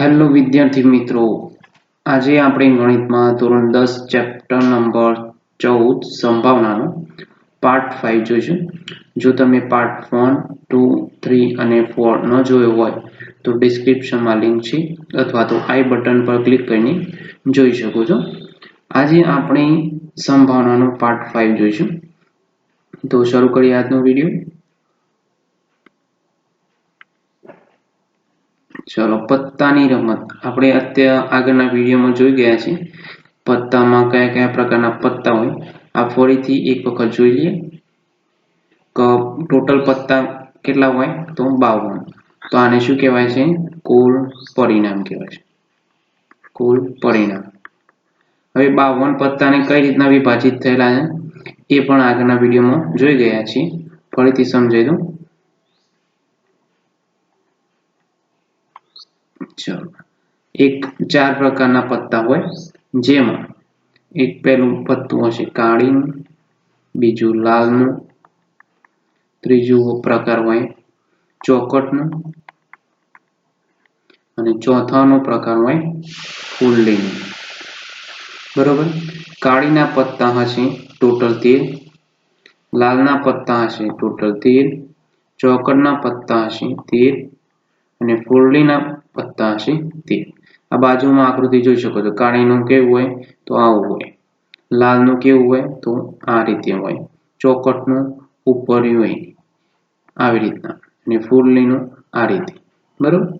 Hello વિદ્યાર્થી મિત્રો. આજે આપણે ગણિતમાં ધોરણ દસ ચેપ્ટર નંબર ચૌદ સંભાવનાનો પાર્ટ ફાઇવ જોઈશું. જો તમે પાર્ટ વન ટુ થ્રી અને ફોર ન જોયો હોય, તો ડિસ્ક્રિપ્શનમાં લિંક છે, અથવા તો આઈ બટન પર ક્લિક કરીને જોઈ શકો છો. આજે આપણે સંભાવનાનો પાર્ટ ફાઇવ જોઈશું. તો શરૂ કરીએ આજનો વીડિયો. ચલો, પત્તાની રમત. આપણે અત્યારે આગળના વિડીયોમાં જોઈ ગયા છીએ. પત્તામાં કયા કયા પ્રકારના પત્તા હોય. આ ફરીથી એક વખત જોઈ લઈએ. ટોટલ પત્તા કેટલા હોય? તો બાવન. તો આને શું કહેવાય છે? કુલ પરિણામ કહેવાય છે. કુલ પરિણામ. હવે બાવન પત્તાને કઈ રીતના વિભાજિત થયેલા છે? એ પણ આગળના વિડીયોમાં જોઈ ગયા છીએ. ફરીથી સમજાવી દઉં. એક ચાર પ્રકારના પત્તા હોય, જેમાં એક પહેલું પત્તું હશે કાળીનું, બીજું લાલનું, ત્રીજું પ્રકાર હોય ચોકટનું, અને ચોથાનો પ્રકાર હોય ફૂલડીનું બરોબર? કાળીના પત્તા હશે ટોટલ તેર લાલના પત્તા હશે ટોટલ તેર ચોકડના પત્તા હશે તેર અને ફૂલડીના પત્તા હશે તેર આ બાજુમાં આકૃતિ જોઈ શકો છો. કાળીનું કેવું હોય તો આવું હોય. લાલનું કેવું હોય તો આ રીતે હોય. ચોકટનું ઉપર હોય. આવી રીતના. અને ફૂલડીનું આ રીતે. બરોબર?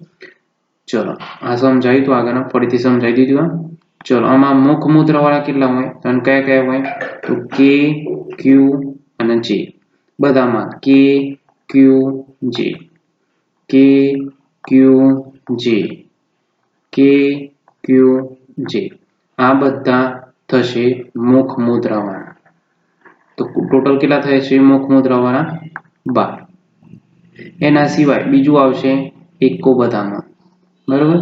ચલો, આ સમજાવ્યું તો આગળના ફરીથી સમજાવી દીધું ચલો, આમાં મુખ મુદ્રા વાળા કેટલા હોય? અને કયા કયા હોય? તો કે ક્યુ અને જે બધામાં કે ક્યુ જે કે ક્યુ જે. કે ક્યુ જે આ બધા થશે મુખ મુદ્રાવાળા. તો ટોટલ કેટલા થાય છે મુખ મુદ્રાવાળા? બાર. એના સિવાય બીજું આવશે એકો બધામાં. બરોબર?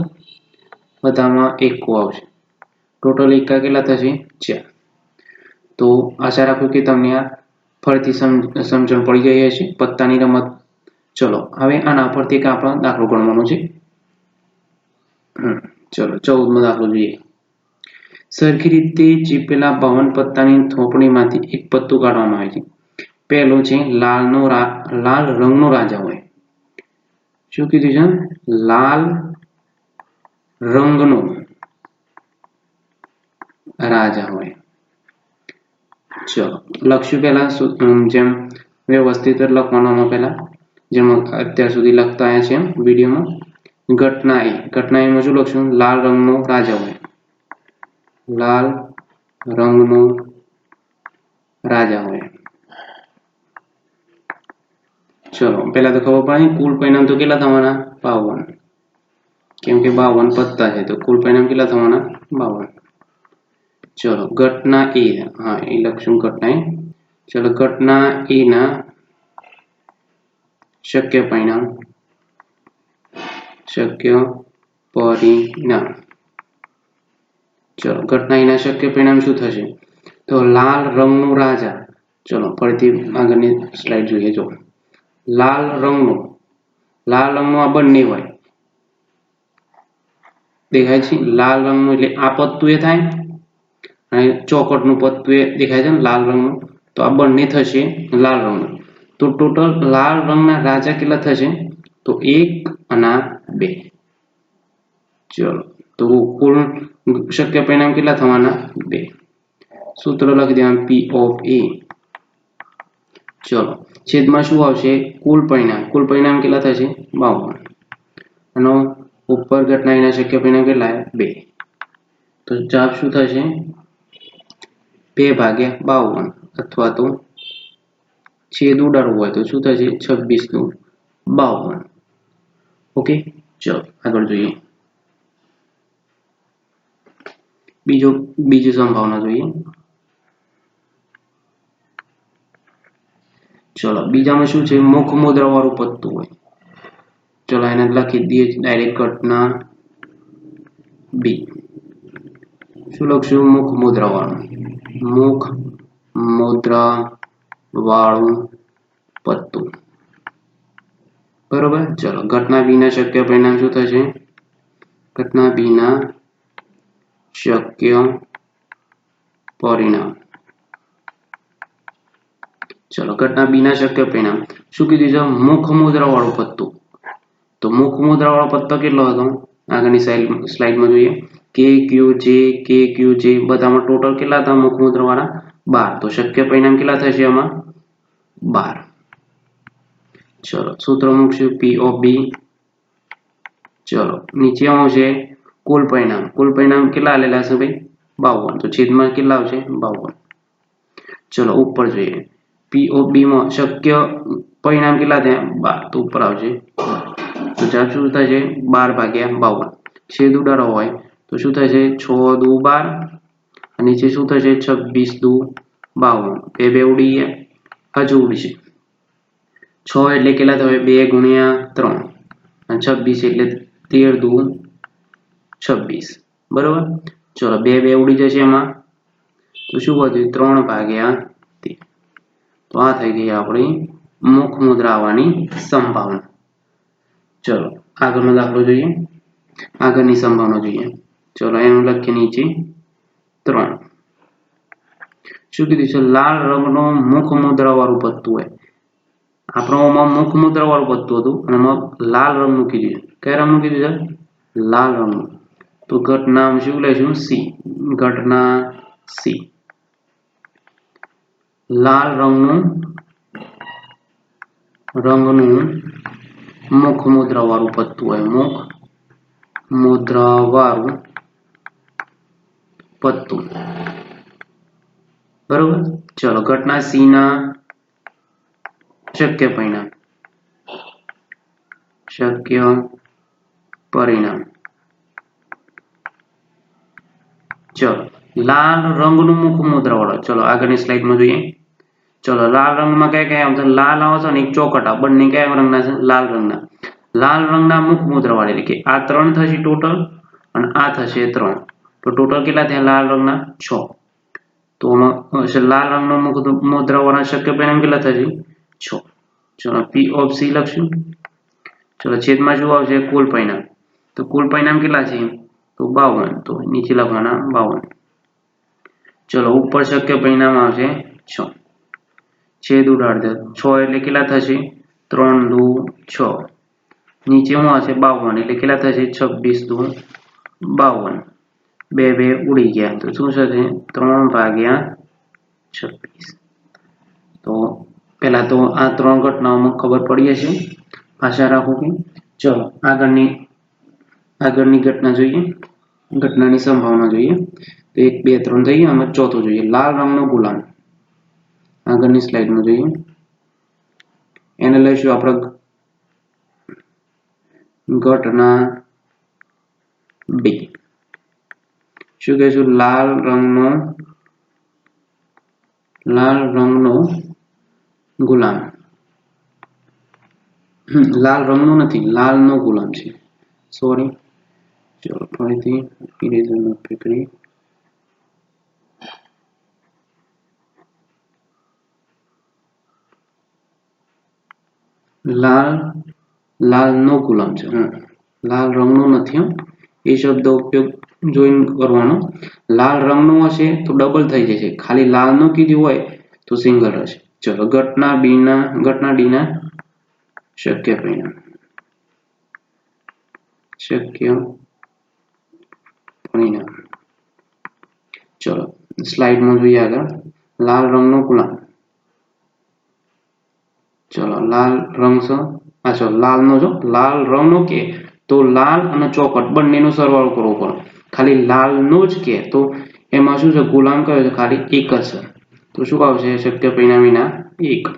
બધામાં એકો આવશે. ટોટલ એકા કેટલા થશે? ચાર. તો આશા રાખું કે તમને આ ફરીથી સમજણ પડી ગઈ હશે. પત્તાની રમત. ચલો, હવે આના પરથી એક આપણો દાખલો ગણવાનો છે. ચલો ચૌદમો દાખલો જોઈએ. સરખી રીતે ચીપેલા બાવન પત્તાની થોપણીમાંથી એક પત્તું કાઢવામાં આવે છે. પહેલું છે, લાલનો લાલ રંગનો રાજા હોય. શું કીધું છે? લાલ રંગનો રાજા હોય. ચલો, લખશું પહેલા જેમ વ્યવસ્થિત લખવાનો પહેલા. જેમ અત્યાર સુધી લખતા આવ્યા છે વિડીયોમાં. ઘટના ઘટનાઈમાં શું લખશું લાલ રંગનો રાજા હોય. લાલ રંગનો રાજા હોય. ચલો, પહેલા તો ખબર પડે, કુલ પરિણામ તો કેટલા થવાના? બાવન. કેમ કે બાવન પત્તા છે, તો કુલ પરિણામ કેટલા થવાના? બાવન. ચલો, ઘટના એ, હા, એ લખશું ઘટના એ. ચલો, ઘટના એ ના શક્ય પરિણામ શક્ય પરિણામ. ચલો, ઘટના એના શક્ય પરિણામ શું થશે? તો લાલ રંગનો રાજા. ચલો, ફરીથી આગળની સ્લાઇડ જોઈએ. જો, લાલ રંગનો લાલ રંગનો આ બંને હોય. દેખાય છે, લાલ રંગનું એટલે આ પત્તું એ થાય અને ચોકટનું પત્તું એ દેખાય છે ને, લાલ રંગનું. તો આ બંને થશે લાલ રંગનું. તો ટોટલ લાલ રંગના રાજા કેટલા થશે? તો એક અને બે. ચલો, તો કુલ શક્ય પરિણામ કેટલા થવાના? બે. સૂત્ર લખી દેવાનું પી ઓફ એ ચલો, છેદમાં શું આવશે? કુલ પરિણામ. કુલ પરિણામ કેટલા થશે? બાવન. અને ઉપર ઘટના એના શક્ય પરિણામ કેટલા બે. તો જવાબ શું થશે? બે ભાગ્યા બાવન અથવા તો છેદ ઉડાડવું હોય તો શું થશે? છવ્વીસનું બાવન. ઓકે ચલો આગળ જોઈએ બીજો બીજી સંભાવના જોઈએ ચલો બીજામાં શું છે મુખ મુદ્રા વાળું પત્તું હોય ચલો એને લખી દઈએ ડાયરેક્ટ ઘટના બી શું લખશું મુખ મુદ્રા વાળું મુખ મુદ્રા વાળું પત્તું બરોબર? ચલો, ઘટના બી ના શક્ય પરિણામ શું થશે? ઘટના બીના શક્ય પરિણામ. ચલો, ઘટના બીના શક્ય પરિણામ. શું કીધું છે? મુખ મુદ્રા વાળું પત્તું. તો મુખ મુદ્રા વાળો પત્તો કેટલો હતો? આગળની સ્લાઇડમાં જોઈએ. કે, ક્યુ, જે, કે, ક્યુ, જે, બધામાં ટોટલ કેટલા હતા મુખ મુદ્રા વાળા? બાર. તો શક્ય પરિણામ કેટલા થશે આમાં? બાર. ચલો, સૂત્ર મૂકશું પી ઓફ બી ચલો, નીચે આવશે કુલ પરિણામ. કુલ પરિણામ કેટલા આલેલા છે ભાઈ? બાવન. તો છેદમાં કેટલા આવશે? બાવન. ચલો, ઉપર જોઈએ. પીઓ ઓફ બી માં શક્ય પરિણામ કેટલા થયા? બાર. તો ઉપર આવશે તો જવાબ શું થશે બાર ભાગ્યા બાવન. છેદ ઉડાડો હોય, તો શું થશે છ? દુ બાર. નીચે શું થશે છવ્વીસ દુ બાવન. બે બે ઉડી ગયા. હજુ ઉડશે. છ એટલે કેટલા થાય બે ગુણ્યા ત્રણ. અને છવ્વીસ એટલે તેર દુ છવ્વીસ. બરોબર? ચલો, બે બે ઉડી જશે એમાં. તો શું વધ્યું? ત્રણ ભાગ્યા તેર તો આ થઈ ગઈ આપણી મુખ મુદ્રા આવવાની સંભાવના. ચલો, આગળનો દાખલો જોઈએ. આગળની સંભાવના જોઈએ. ચલો, એનું લખીએ નીચે. ત્રણ. શું કીધું છે? લાલ રંગનો મુખ મુદ્રા વાળું પત્તું હોય. આપણોમાં મુખ મુદ્રા વાળું પત્તું હતું અને એમાં લાલ રંગ કીધું છે કયા રંગ કીધું છે લાલ રંગનું તો ઘટના શું લઈશું સી. ઘટના સી. લાલ રંગનું રંગનું મુખ મુદ્રા વાળું પત્તું હોય. મુખ મુદ્રા વાળું પત્તું. બરોબર? ચલો, ઘટના સી ના શક્ય પરિણામ. શક્ય પરિણામ. ચલો, લાલ રંગનું મુખ મુદ્રા વાળો. ચલો, આગળની સ્લાઇડમાં જોઈએ. ચલો, લાલ રંગમાં કયા કયા આવશે લાલ આવશે અને એક ચોકટા બંને કયા રંગના છે? લાલ રંગના. લાલ રંગના મુખ મુદ્રા વાળા એટલે કે આ ત્રણ થશે ટોટલ અને આ થશે ત્રણ. તો ટોટલ કેટલા થયા? લાલ રંગના છ. તો લાલ રંગનો મુખ મુદ્રા વાળા શક્ય પરિણામ કેટલા થશે? ચલો પી ઓફ સી લખશું. ચલો, છેદમાં શું આવશે? કુલ પરિણામ. તો કુલ પરિણામ કેટલા છે? તો બાવન. તો નીચે લખવાના બાવન. ચલો, ઉપર શક્ય પરિણામ આવશે છ. છેદ ઉડાડ દે છ એટલે કેટલા થશે? ત્રણ દુ છ. નીચે શું આવશે? બાવન. એટલે કેટલા થશે? છવ્વીસ દુ બાવન. બે બે ઉડી ગયા. તો શું થશે? ત્રણ ભાગ્યા છવ્વીસ. તો પહેલા તો આ ત્રણ ઘટનાઓમાં ખબર પડી હશે. આશા રાખું કે ચલો, આગળની આગળની ઘટના જોઈએ. ઘટનાની સંભાવના જોઈએ. તો એક, બે, ત્રણ થઈ અને ચોથું જોઈએ. લાલ રંગનો ગુલામ. આગળની સ્લાઇડમાં જોઈએ. એને લઈશું આપણે ઘટના બી. શું કહીશું? લાલ રંગનો લાલ રંગનો ગુલામ. લાલ રંગનો નથી, લાલનો ગુલામ છે. સોરી ચલો, ફરીથી ઇરેઝરનો ઉપયોગ કરીએ. લાલ, લાલનો ગુલામ છે હા લાલ રંગનો નથી એ શબ્દ ઉપયોગ જોઈન કરવાનો. લાલ રંગનો હશે તો ડબલ થઈ જશે. ખાલી લાલનો કીધું હોય તો સિંગલ હશે. ચલો ઘટના બીના ઘટના ડીના શક્ય પરિણામ. શક્ય પરિણામ. ચલો, સ્લાઇડમાં જોઈએ આગળ. લાલ રંગનો ગુલામ ચલો, લાલ રંગ છે. આ ચલો, લાલનો જો, લાલ રંગનો કે તો લાલ અને ચોકટ બંનેનો સરવાળો કરવો પડે. ખાલી લાલનો જ કે તો એમાં શું છે? ગુલામ કયો છે? ખાલી એક જ છે. તો શું આવશે શક્ય પરિણામીના એક.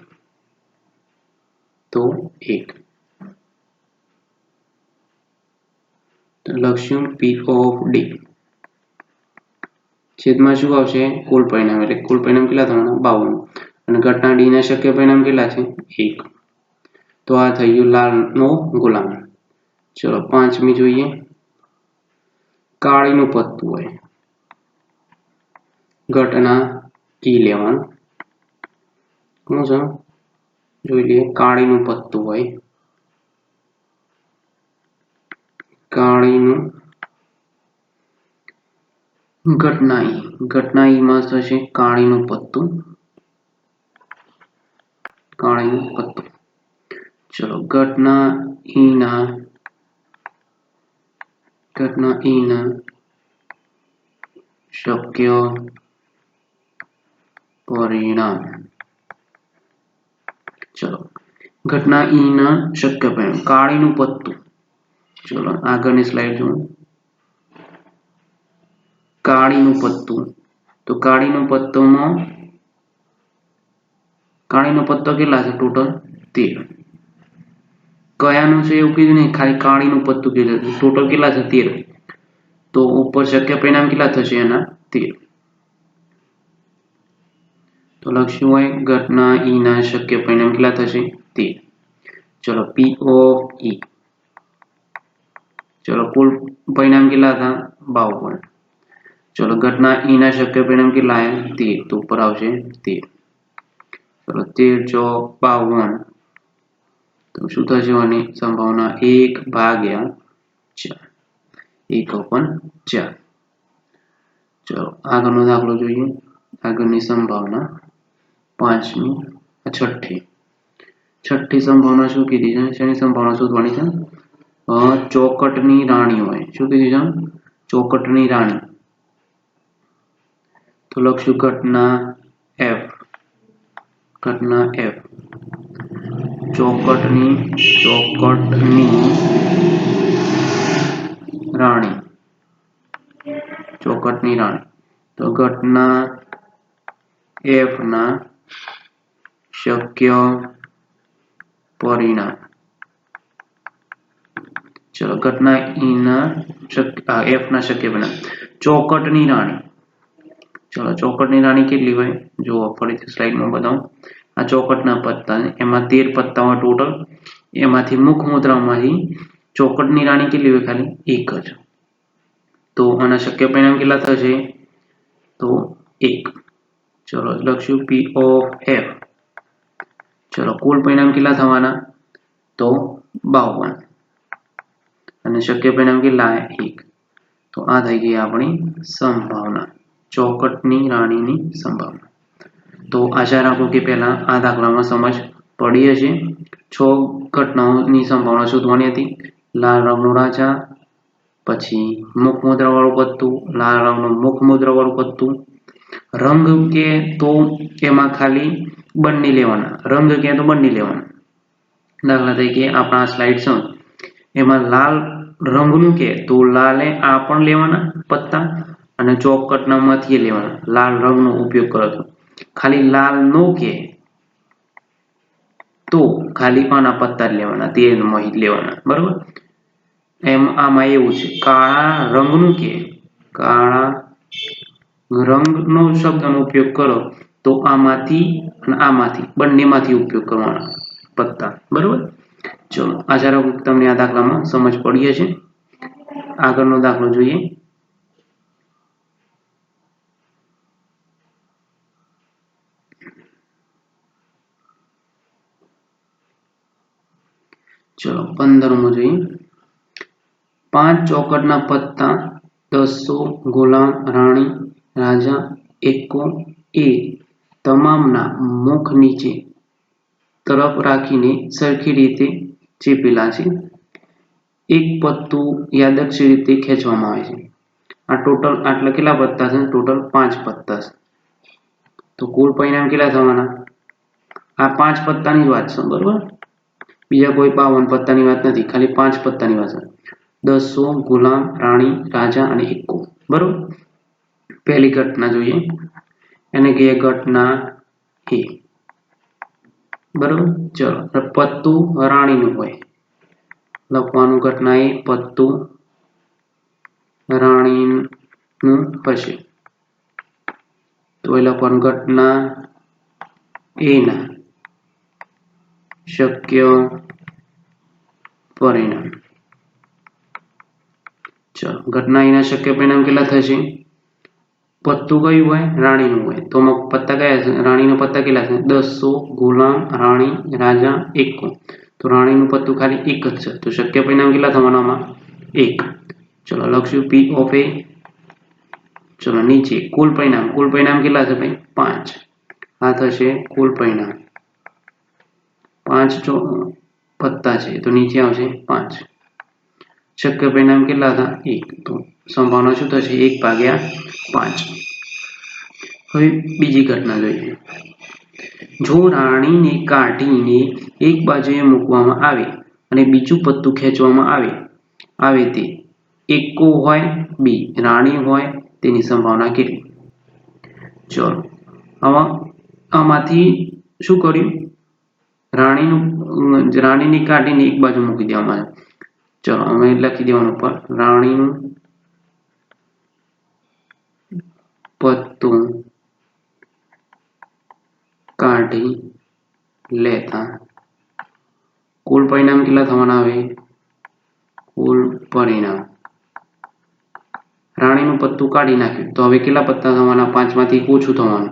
તો એક. લક્ષ્યું પી ઓફ ડી છેદમાં શું આવશે? કુલ પરિણામ. એટલે કુલ પરિણામ કેટલા થવાના? બાવન. અને ઘટના ડી ના શક્ય પરિણામ કેટલા છે? એક. તો આ થઈ ગયું લાલનો ગુલામ. ચલો, પાંચમી જોઈએ. કાળીનું પત્તું હોય. ઘટના લેવાનું શું છે? જોઈ લઈએ, કાળીનું પત્તું હોય. કાળીનું ઘટના ઈ ઘટના ઈમાં થશે? કાળીનું પત્તું. કાળીનું પત્તું. ચલો ઘટના ઈના ઘટના ઈના શક્ય પરિણામ ચલો ઘટના ઈના શક્ય પરિણામ કાળીનું પત્તું ચલો આગળની સ્લાઇડ જુઓ કાળીનું પત્તું તો કાળીનું પત્તોમાં કાળીનો પત્તો કેટલા છે ટોટલ તેર કયાનું છે એવું કીધું નહીં ખાલી કાળીનું પત્તું કીધું ટોટલ કેટલા છે તેર તો ઉપર શક્ય પરિણામ કેટલા થશે એના તેર તો લખ્યું હોય ઘટના ઈના શક્ય પરિણામ કેટલા થશે? તેર. ચલો પી ઓફ ઈ ચલો, કુલ પરિણામ કેટલા હતા? બાવન. ચલો, ઘટના ઈના શક્ય પરિણામ કેટલા આવ્યા? તેર. તો ઉપર આવશે તેર. ચલો, તેર ચો બાવન. તો શું થશે આની સંભાવના? એક ભાગ્યા ચાર. એક ઓપન ચાર. ચલો, આગળનો દાખલો જોઈએ. આગળની સંભાવના પાંચમી છઠ્ઠી છઠ્ઠી સંભાવના શું કીધી છે શેની સંભાવના શોધવાની છે ચોકટની રાણી હોય શું કીધું છે ચોકટની રાણી તો લખશું ઘટના એફ ઘટના એફ ચોકટની ચોકટની રાણી ચોકટની રાણી તો ઘટના એફ ના શક્ય પરિણામ. ચલો, ઘટના ઈના ના શક્ય એફ ના શક્ય પરિણામ. ચોકટની રાણી. ચલો, ચોકટની રાણી કેટલી હોય? જુઓ, ફરીથી સ્લાઇડમાં બતાવું. આ ચોકટના પત્તા એમાં તેર પત્તા હોય ટોટલ. એમાંથી મુખ મુદ્રામાંથી ચોકટની રાણી કેટલી હોય ખાલી? એક જ. તો આના શક્ય પરિણામ કેટલા થશે? તો એક. ચલો લખશું પી ઓફ એફ ચલો, કુલ પરિણામ કેટલા થવાના? તો બાવન. અને શક્ય પરિણામ કેટલા? એક. તો આ થઈ ગઈ આપણી સંભાવના, ચોકટની રાણીની સંભાવના. તો આશા રાખું કે પહેલા આ દાખલામાં સમજ પડી હશે. છ ઘટનાઓની સંભાવના શોધવાની હતી. લાલ રંગનો રાજા, પછી મુખ વાળું પત્તું, લાલ રંગનું મુખ મુદ્રા વાળું પત્તું. રંગ કે તો એમાં ખાલી બંને લેવાના. રંગ ક્યાં તો બંને લેવાના. દાખલા તરીકે આપણા સ્લાઇડ છે એમાં લાલ રંગનું કે તો લાલે આ પણ લેવાના પત્તા અને ચોકટના માંથી લેવાના. લાલ રંગનો ઉપયોગ કરો તો ખાલી લાલ નો કે તો ખાલી આના પત્તા લેવાના તે લેવાના. બરોબર? એમ આમાં એવું છે. કાળા રંગનું કે કાળા રંગનો શબ્દનો ઉપયોગ કરો તો આમાંથી અને આમાંથી, બંનેમાંથી ઉપયોગ કરવાનો. પત્તા. બરોબર? ચલો, આશા રાખું તમને આ દાખલામાં સમજ પડી હશે. આગળનો દાખલો જોઈએ. ચલો, પંદરમો જોઈએ. પાંચ ચોકટના પત્તા, દસો ગુલામ, રાણી, રાજા, એકો એ તમામના મુખ નીચે તરફ રાખીને સરખી રીતે ચેપેલા છે. એક પત્તું યાદક્ષી રીતે ખેંચવામાં આવે છે. આ ટોટલ આટલા કેટલા પત્તા છે? ટોટલ પાંચ પત્તા છે. તો કુલ પરિણામ કેટલા થવાના? આ પાંચ પત્તાની વાત છે, બરોબર? બીજા કોઈ બાવન પત્તાની વાત નથી, ખાલી પાંચ પત્તાની વાત છે. દસો ગુલામ, રાણી, રાજા અને એકો બરોબર? પહેલી ઘટના જોઈએ. એને કહીએ ઘટના એ. બરોબર? ચલો. પત્તું રાણીનું હોય. લખવાનું ઘટના એ, પત્તું રાણીનું હશે. તો એ લખવાનું ઘટના એના શક્ય પરિણામ. ચલો. ઘટના એના શક્ય પરિણામ કેટલા થશે? પત્તું કયું હોય? રાણીનું હોય. તો પત્તા કયા છે? રાણીના પત્તા કેટલા છે? દસો ગુલામ, રાણી, રાજા, એકો તો રાણીનું પત્તું ખાલી એક જ છે. તો શક્ય પરિણામ કેટલા થવાના આમાં? એક. ચલો લખશું. પી ઓફ એ ચલો નીચે. કુલ પરિણામ. કુલ પરિણામ કેટલા છે ભાઈ? પાંચ. આ થશે કુલ પરિણામ. પાંચ પત્તા છે. તો નીચે આવશે પાંચ. શક્ય પરિણામ કેટલા હતા? એક. તો સંભાવના શું થશે? એક ભાગ્યા પાંચ. હવે બીજી ઘટના જોઈએ. જો રાણીને કાઢીને એક બાજુએ મૂકવામાં આવે અને બીજું પત્તું ખેંચવામાં આવે આવે તે એકો હોય, બી રાણી હોય, તેની સંભાવના કેટલી? ચલો. આમાં આમાંથી શું કર્યું? રાણીનું, રાણીને કાઢીને એક બાજુ મૂકી દેવામાં આવે. ચલો, અમે લખી દેવાનું ઉપર. રાણીનું પત્તું કાઢી લેતા. કુલ પરિણામ કેટલા થવાના આવે કુલ પરિણામ. રાણીનું પત્તું કાઢી નાખ્યું. તો હવે કેટલા પત્તા થવાના? પાંચમાંથી ઓછું થવાનું.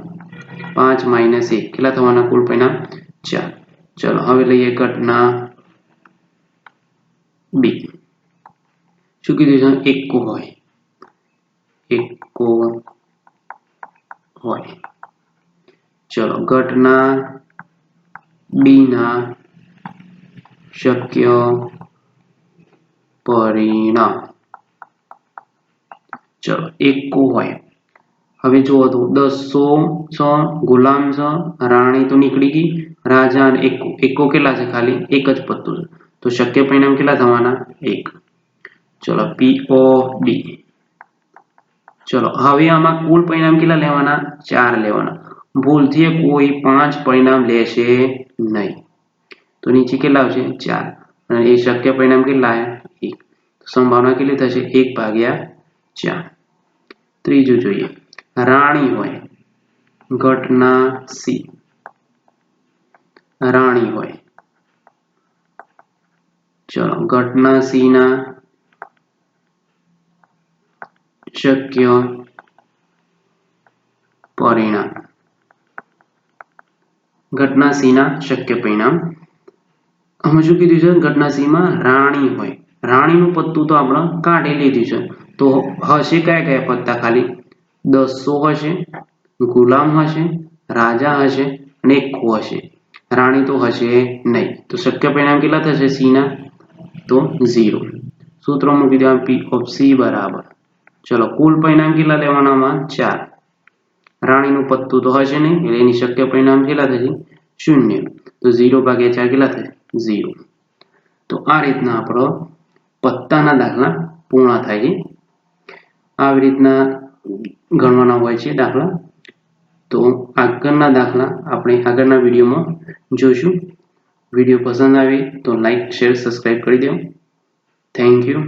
પાંચ માઇનસ એક. કેટલા થવાના કુલ પરિણામ? ચાર. ચલો, હવે લઈએ ઘટના બી. શું કીધું છે? એકો હોય. એકો હોય. ચલો, ઘટના બી ના શક્ય પરિણામ. ચલો એકો હોય. હવે જુઓ તો, દસો છ ગુલામ છ રાણી તો નીકળી ગઈ. રાજા અને એકો એકો કેટલા છે ખાલી? એક જ પત્તું છે. તો શક્ય પરિણામ કેટલા થવાના? એક. ચલો પીઓ ડી ચલો, હવે આમાં કુલ પરિણામ કેટલા લેવાના? ચાર લેવાના. ભૂલથી કોઈ પાંચ પરિણામ લેશે નહીં. તો નીચે કેટલા આવશે? ચાર. અને એ શક્ય પરિણામ કેટલા એક. સંભાવના કેટલી થશે? એક ભાગ્યા ચાર. ત્રીજું જોઈએ. રાણી હોય. ઘટના સી. રાણી હોય. ચલો, ઘટના સી ના શક્ય પરિણામ. ઘટના સી ના શક્ય પરિણામ. અમે શું કીધું છે? ઘટના સી માં રાણી હોય. રાણીનું પત્તું તો આપણે કાઢી લીધું છે. તો હશે કયા કયા પત્તા ખાલી? દસો હશે, ગુલામ હશે, રાજા હશે અને એક હશે. રાણી તો હશે નહીં. તો શક્ય પરિણામ કેટલા થશે? સી ના તો ઝીરો. સૂત્ર મૂકી દેવા પી ઓફ સી બરાબર. ચલો કુલ પરિણામ કેટલા લેવાનામાં ચાર. રાણીનું પત્તું તો હશે નહીં, એટલે એની શક્ય પરિણામ કેટલા થશે? શૂન્ય. તો ઝીરો ભાગ્યા ચાર કેટલા થશે? ઝીરો. તો આ રીતના આપણો પત્તાના દાખલા પૂર્ણ થાય છે. આવી રીતના ગણવાના હોય છે દાખલા. તો આગળના દાખલા આપણે આગળના વિડીયોમાં જોઈશું. વીડિયો પસંદ આવે તો લાઈક શેર સબસ્ક્રાઈબ કરી દો થેન્ક યુ